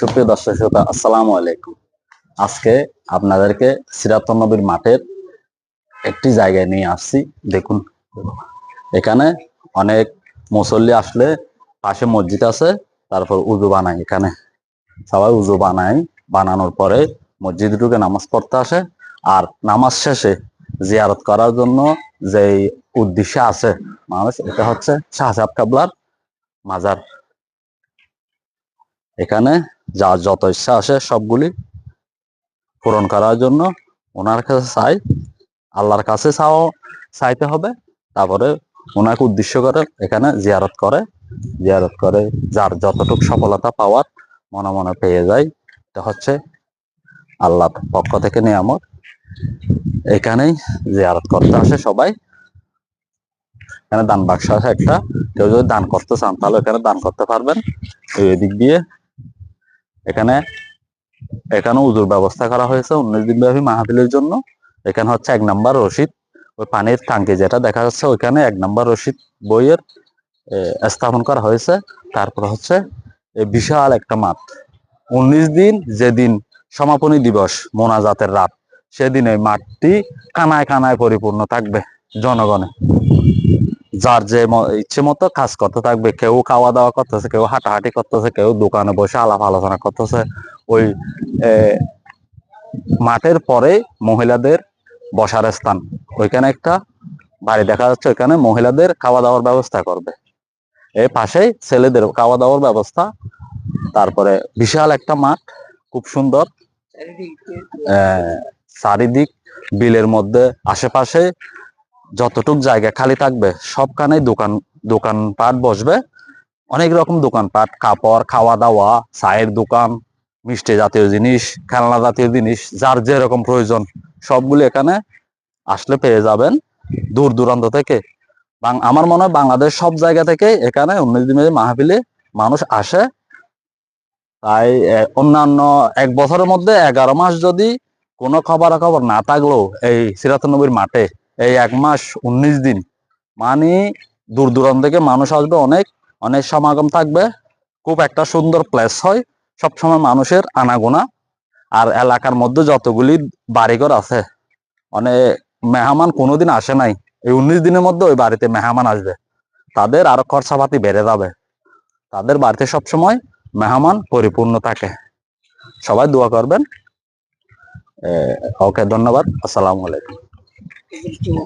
সুপ্রিয় দর্শক শ্রোতা, আসসালামু আলাইকুম। আজকে আপনাদেরকে সিরাতুল নবীর মাঠের একটি জায়গায় নিয়ে আসছি। দেখুন, এখানে অনেক মুসল্লি আসলে পাশে মসজিদ আছে, তারপর উজু বানায় এখানে। সবাই উজু বানায়, বানানোর পরে মসজিদ ঢুকে নামাজ পড়তে আসে, আর নামাজ শেষে জিয়ারত করার জন্য যে উদ্দেশ্য আছে, মানুষ, এটা হচ্ছে শাহজাব কাবলার মাজার। এখানে যার যত ইচ্ছা আসে সবগুলি পূরণ করার জন্য ওনার কাছে চাই, আল্লাহর কাছে চাও, চাইতে হবে। তারপরে ওনাকে উদ্দেশ্য করে এখানে জিয়ারত করে জিয়ারত করে যার যতটুক সফলতা পাওয়ার মনে মনে পেয়ে যায়, এটা হচ্ছে আল্লাহ পক্ষ থেকে নিয়ামত। এখানেই জিয়ারত করতে আসে সবাই। এখানে দান বাক্স আছে একটা। কেউ যদি দান করতে চান, তাহলে এখানে দান করতে পারবেন। এই দিক দিয়ে এখানে এখানে উজুর ব্যবস্থা করা হয়েছে উনিশ দিন ব্যাপী মাহফিলের জন্য। এখানে হচ্ছে এক নাম্বার রশিদ। ওই পানির টাঙ্কি যেটা দেখা যাচ্ছে ওইখানে এক নাম্বার রশিদ বইয়ের স্থাপন করা হয়েছে। তারপর হচ্ছে বিশাল একটা মাঠ। উনিশ দিন যেদিন সমাপনী দিবস, মোনাজাতের রাত, সেদিন এই মাঠটি কানায় কানায় পরিপূর্ণ থাকবে জনগণে। যার যে ইচ্ছে মতো কাজ করতে থাকবে, কেউ খাওয়া দাওয়া করতেছে, কেউ হাঁটাহাঁটি করতেছে, কেউ দোকানে বসে আলাপ আলোচনা করতেছে, ওই মাঠের পরে মহিলাদের বসার স্থান। ওইখানে একটা বাড়ি দেখা যাচ্ছে, ওইখানে মহিলাদের খাওয়া দাওয়ার ব্যবস্থা করবে। এই পাশেই ছেলেদের খাওয়া দাওয়ার ব্যবস্থা, তারপরে বিশাল একটা মাঠ, খুব সুন্দর। চারিদিক বিলের মধ্যে, আশেপাশে যতটুক জায়গা খালি থাকবে, সবখানেই দোকান দোকানপাট বসবে। অনেক রকম দোকানপাট কাপড় খাওয়া দাওয়া চায়ের দোকান, মিষ্টি জাতীয় জিনিস, খেলনা জাতীয় জিনিস, যার যেরকম প্রয়োজন, সবগুলো এখানে আসলে পেয়ে যাবেন দূর দূরান্ত থেকে। আমার মনে হয় বাংলাদেশ সব জায়গা থেকে এখানে উনিশ দিনের মাহফিলে মানুষ আসে। তাই অন্যান্য এক বছরের মধ্যে এগারো মাস যদি কোনো খবরাখবর না থাকলেও এই সিরাতুন্নবীর মাঠে এই এক মাস উনিশ দিন। মানে দূর দূরান্ত থেকে মানুষ আসবে অনেক অনেক সমাগম থাকবে। খুব একটা সুন্দর প্লেস হয়। সবসময় মানুষের আনাগোনা। আর এলাকার মধ্যে যতগুলি বাড়িঘর আছে অনেক মেহমান কোনোদিন আসে নাই। এই উনিশ দিনের মধ্যে ওই বাড়িতে মেহমান আসবে। তাদের আরও খরচাপাতি বেড়ে যাবে। তাদের বাড়িতে সবসময় মেহমান পরিপূর্ণ থাকে। সবাই দোয়া করবেন। ওকে, ধন্যবাদ। আসসালামু আলাইকুম। equal to